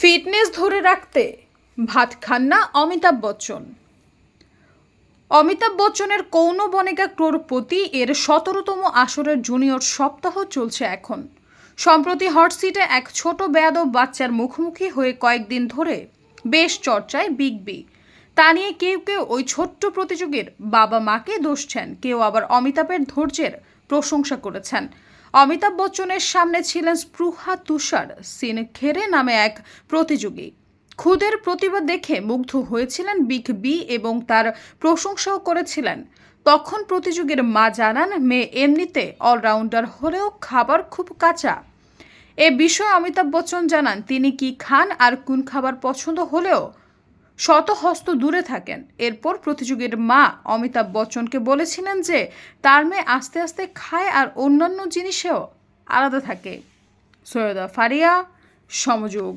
Fitness ধরে রাখতে ভাত খান না অমিতাভ বচ্চন। অমিতাভ বচ্চনের কৌন বনেগা ক্রোরপতি এর সতেরোতম আসরের জুনিয়র সপ্তাহ চলছে এখন। সম্প্রতি হট সিটে এক ছোট বেয়াদব বাচ্চার মুখোমুখি হয়ে কয়েকদিন ধরে বেশ চর্চায় বিগ বি। তা নিয়ে কেউ কেউ ওই ছোট্ট প্রতিযোগীর বাবা মাকে দোষছেন কেউ আবার অমিতাভের ধৈর্যের প্রশংসা করেছেন। অমিতাভ বচ্চনের সামনে ছিলেন স্পৃহা তুষার, সিন খেরে নামে এক প্রতিযোগী। খুদের প্রতিভা দেখে মুগ্ধ হয়েছিলেন বিগ বি এবং তার প্রশংসাও করেছিলেন। তখন প্রতিযোগীর মা জানান, মেয়ে এমনিতে অলরাউন্ডার হলেও খাবার খুব কাঁচা। এ বিষয়ে অমিতাভ বচ্চন জানান, তিনি কি খান আর কোন খাবার পছন্দ হলেও শত হস্ত দূরে থাকেন। এরপর প্রতিযোগীর মা অমিতাভ বচ্চনকে বলেছিলেন যে, তার মেয়ে আস্তে আস্তে খায় আর অন্যান্য জিনিসেও আলাদা থাকে। সৈয়দা ফারিয়া, সমযোগ।